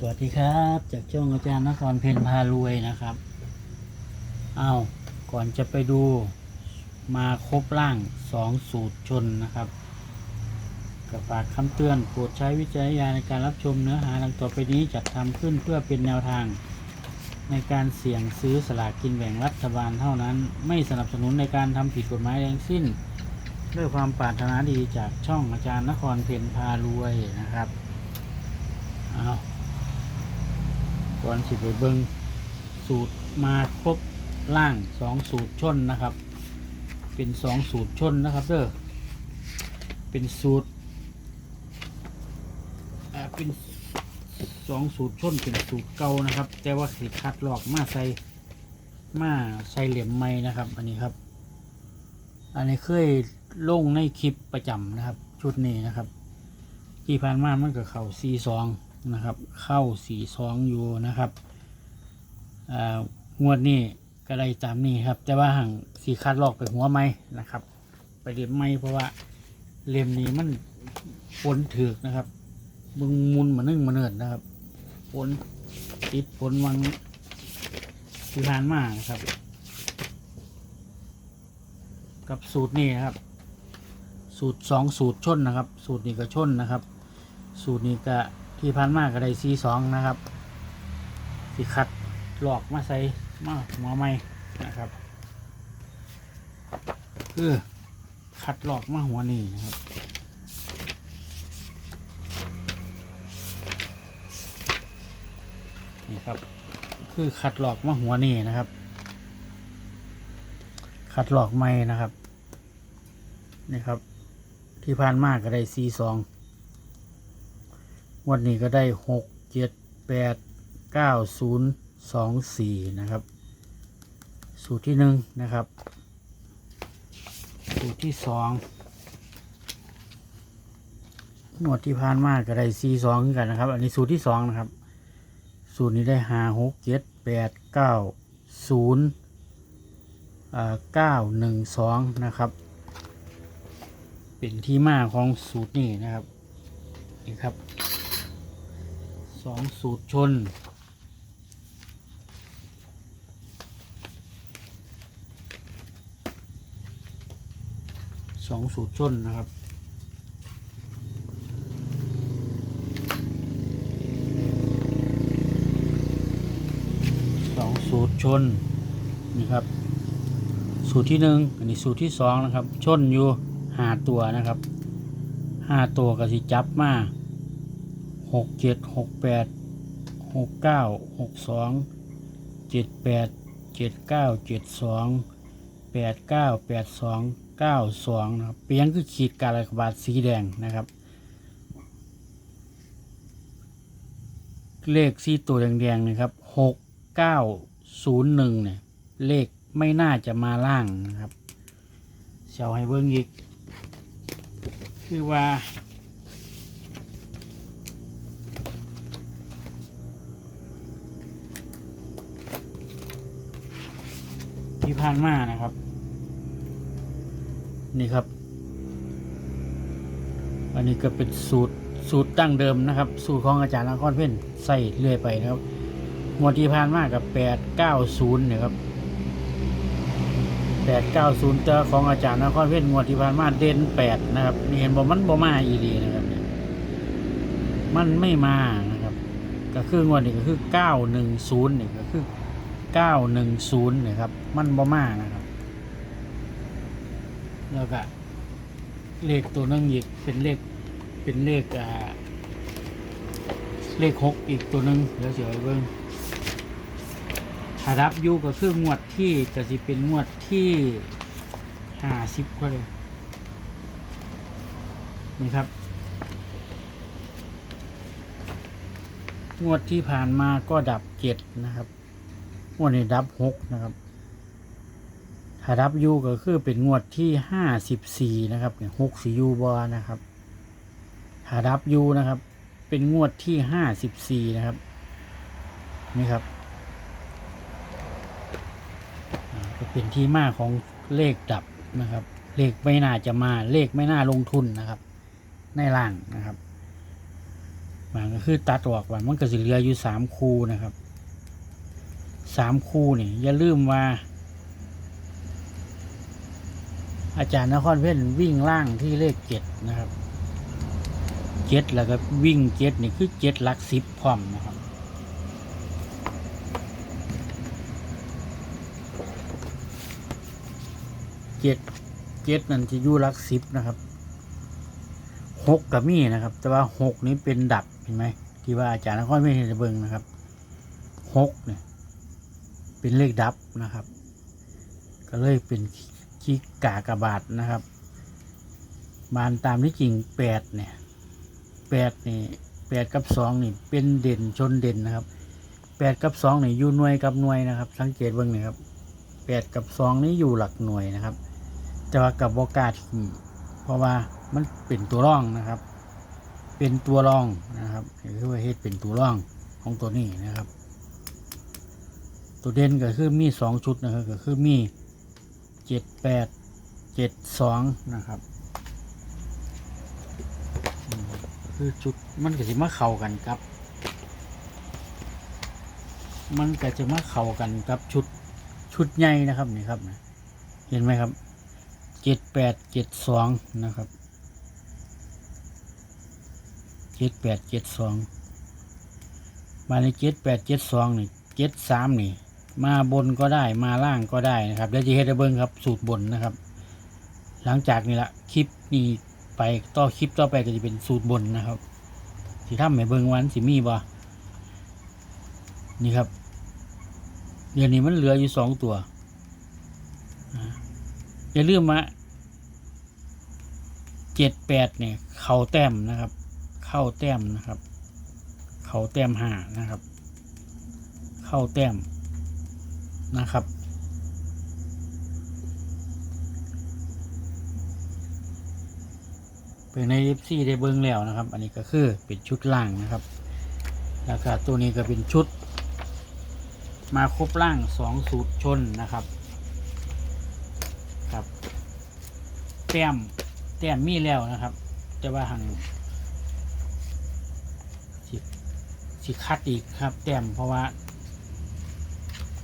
สวัสดีครับ จากช่องอาจารย์นครเพนพารวยนะครับเอาก่อนจะไปดูมาครบร่างสองสูตรชนนะครับกับฝากคำเตือนโปรดใช้วิจารณญาณในการรับชมเนื้อหาดังต่อไปนี้จัดทำขึ้นเพื่อเป็นแนวทาง ในการเสี่ยงซื้อสลากกินแบ่งรัฐบาลเท่านั้น ไม่สนับสนุนในการทำผิดกฎหมายแรงสิ้น ด้วยความปรารถนาดีจากช่องอาจารย์นครเพนพารวยนะครับเอา ก่อนสิไปเบิงสูตรมาครบล่างสองสูตรชนนะครับ เป็นสองสูตรชนนะครับเด้อเป็นสูตรอ่าเป็นสองสูตรชนเป็นสูตรเก่านะครับ แต่ว่าสิคัดลอกมาใส่มาใส่เหลี่ยมไม้นะครับ อันนี้ครับ อันนี้เคยลงในคลิปประจำนะครับ ชุดนี้นะครับ ที่ผ่านมามันก็เข้าซีซอง นะครับ เข้าสีซองอยู่นะครับอ่างวดนี้ก็ได้ตามนี้ครับ แต่ว่าห่างสีคัดลอกไปหัวไม้นะครับ ไปเลียมไม้เพราะว่าเลียมนี้มันฝนถือนะครับมึงมุนมานึ่งมาเนิดนะครับฝนติดฝนวังที่ผ่านมานะครับ กับสูตรนี้ครับ สูตรสองสูตรชนนะครับ สูตรนี้ก็ชนนะครับ สูตรนี้ก็ ที่พันมากก็ได้ซีสองนะครับสิคัดหลอกมาใส่มาหัวไม่นะครับคือคัดหลอกมาหัวนี่นะครับนี่ครับ คือคัดหลอกมาหัวนี่นะครับคัดหลอกไม่นะครับนี่ครับ ที่ผ่านมากก็ได้ซีสอง วันนี้ก็ได้หกเจ็ดแปดเก้าศูนย์สองสี่นะครับ สูตรที่หนึ่งนะครับ สูตรที่สองหมวดที่ผ่านมากก็ได้ซีสองกันนะครับ อันนี้สูตรที่สองนะครับ สูตรนี้ได้หาหกเจ็ดแปดเก้าศูนย์เก้าหนึ่งสองนะครับ เป็นที่มาของสูตรนี้นะครับนี่ครับ สองสูตรชน สองสูตรชนนะครับ สองสูตรชน นี่ครับ สูตรที่หนึ่งอันนี้สูตรที่สองนะครับ ชนอยู่ห้าตัวนะครับห้าตัวก็สิจับมา หกเจ็ดหกแปดหกเก้าหกสองเจ็ดแปดเจ็ดเก้าเจ็ดสองแปดเก้าแปดสองเก้าสองนะครับเปลี่ยงคือขีดกาลกบาทสีแดงนะครับ เลขสี่ตัวแดงๆนะครับหกเก้าศูนย์หนึ่งเนี่ยเลขไม่น่าจะมาล่างนะครับเชาให้เบิ้งอีก คือว่า ที่ผ่านมานะครับ นี่ครับ อันนี้ก็เป็นสูตรสูตรตั้งเดิมนะครับ สูตรของอาจารย์นครเพ่นใส่เรื่อยไปนะครับงวดที่ผ่านมากับแปดเก้าศูนย์เนี่ยครับแปดเก้าศูนย์เจอของอาจารย์นครเพ่นงวดที่ผ่านมาเด่นแปดนะครับนี่เห็นบอกมันบ่มาอีดีนะครับเนี่ยมันไม่มานะครับ ก็คืองวดนี้ก็คือเก้าหนึ่งศูนย์เนี่ยก็คือ ก้าหนึ่งศูนย์เลครับ มันบ่มานะครับ แล้วก็เลขตัวนึงอีกเป็นเลขเป็นเลขอ่าเลขหกอีกตัวนึงเดี๋ยวเสียเบิ่งถ้ารับยูก็คืองวดที่ก็สิเป็นงวดที่ห้าสิบก็เลยนี่ครับ งวดที่ผ่านมาก็ดับเจ็ดนะครับ งวดนี้ดับหกนะครับ ถ้าดับยูก็คือเป็นงวดที่ห้าสิบสี่นะครับหกสี่ยูบอนะครับ ถ้าดับยูนะครับ เป็นงวดที่ห้าสิบสี่นะครับ นี่ครับก็เป็นที่มาของเลขดับนะครับ เลขไม่น่าจะมาเลขไม่น่าลงทุนนะครับ ในล่างนะครับมันก็คือตัดออกว่ามันก็สิเหลืออยู่สามคูนะครับ สามคู่นี่อย่าลืมว่า อาจารย์นครเพ่นวิ่งล่างที่เลขเจ็ดนะครับเจ็ดแล้วก็วิ่งเจ็ดนี่คือเจ็ดลักสิบพร้อมนะครับเจ็ดเจ็ดนั่นจะอยู่ลักสิบนะครับหกกับมีนะครับ แต่ว่าหกนี้เป็นดับเห็นไหมที่ว่าอาจารย์นครเพ่นเห็นเบิงนะครับหกเนี่ย เป็นเลขดับนะครับ ก็เลยเป็นขีกากบาทนะครับมานตามที่จริงแปดเนี่ยแปดนี่แปดกับสองนี่เป็นเด่นชนเด่นนะครับแปดกับสองนี่อยู่หน่วยกับหน่วยนะครับ สังเกตเบ้างนี่ครับแปดกับสองนี่อยู่หลักหน่วยนะครับ แต่ว่ากับโอกาสเพราะว่ามันเป็นตัวร่องนะครับ เป็นตัวร่องนะครับคือว่าเฮ็ดเป็นตัวร่องของตัวนี้นะครับ ตัวเด่นก็คือมีสองชุดนะครับก็คือมีเจ็ดแปดเจ็ดสองนะครับคือชุดมันก็จะมาเข้ากันครับ มันก็จะมาเข้ากันกับชุดชุดใหญ่นะครับนี่ครับนะเห็นไหมครับเจ็ดแปดเจ็ดสองนะครับเจ็ดแปดเจ็ดสองมาในเจ็ดแปดเจ็ดสองนี่เจ็ดสามนี่ มาบนก็ได้มาล่างก็ได้นะครับเดี๋ยวจะเฮ็ดให้เบิ้งครับสูตรบนนะครับ หลังจากนี้ละคลิปนี้ไปต่อคลิปต่อไปก็จะเป็นสูตรบนนะครับสิทำให้เบิ้งวันสิมีบ่นี่ครับเดี๋ยวนี้มันเหลืออยู่สองตัวอ่าอย่าลืมมาเจ็ดแปดเนี่ย เข่าแต้มนะครับ เข้าแต้มนะครับ เข่าแต้มห้านะครับ เข้าแต้ม นะครับ เป็นใน FC ได้เบิ้งแล้วนะครับ อันนี้ก็คือเป็นชุดล่างนะครับ แล้วก็ตัวนี้ก็เป็นชุด มาครบล่างสองสูตรชนนะครับ ครับ แต้มแต้มมีแล้วนะครับ แต่ว่าหังสิคัดอีกครับ แต้มเพราะว่า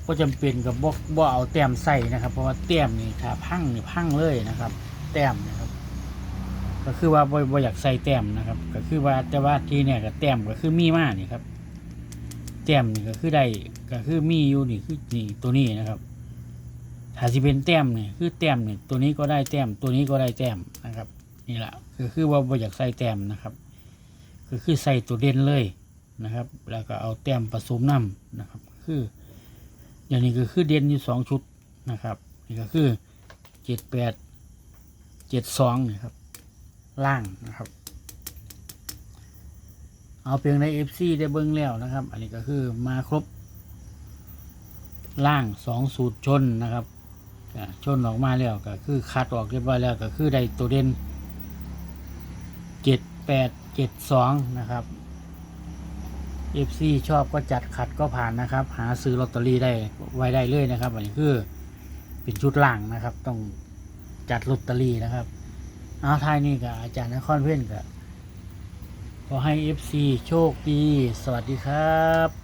ก็จำเป็นกับบ่บ่เอาแต้มใส่นะครับ เพราะว่าแต้มนี่ถ้าพังนี่พังเลยนะครับ แต้มนะครับ ก็คือว่าบ่บ่อยากใส่แต้มนะครับ ก็คือว่าแต่ว่าที่เนี่ยก็แต้มก็คือมีมานี่ครับ แต้มนี่ก็คือได้ก็คือมีอยู่นี่คือนี่ตัวนี้นะครับถ้าสิเป็นแต้มนี่คือแต้มนี่ตัวนี้ก็ได้แต้มตัวนี้ก็ได้แต้มนะครับ นี่แหละก็คือว่าบ่อยากใส่แต้มนะครับ ก็คือใส่ตัวเด่นเลยนะครับ แล้วก็เอาแต้มผสมน้ำนะครับ คือ อย่างนี้ก็คือเด่นอยู่สองชุดนะครับนี่ก็คือเจ็ดแปดเจ็ดสองนี่ครับ ล่างนะครับ เอาเพียงในเอฟซีได้เบิ้งแล้วนะครับ อันนี้ก็คือมาครบ ล่างสองสูตรชนนะครับชนออกมาแล้วก็คือคัดออกเรียบร้อยแล้วก็คือได้ตัวเด่นเจ็ดแปดเจ็ดสองนะครับ เอฟซีชอบก็จัดขัดก็ผ่านนะครับ หาซื้อลอตเตอรี่ได้ไว้ได้เลยนะครับ อันนี้คือเป็นชุดล่างนะครับ ต้องจัดลอตเตอรี่นะครับเอาท้ายนี้กับอาจารย์นครเพื่อนกับขอให้เอฟซีโชคดี สวัสดีครับ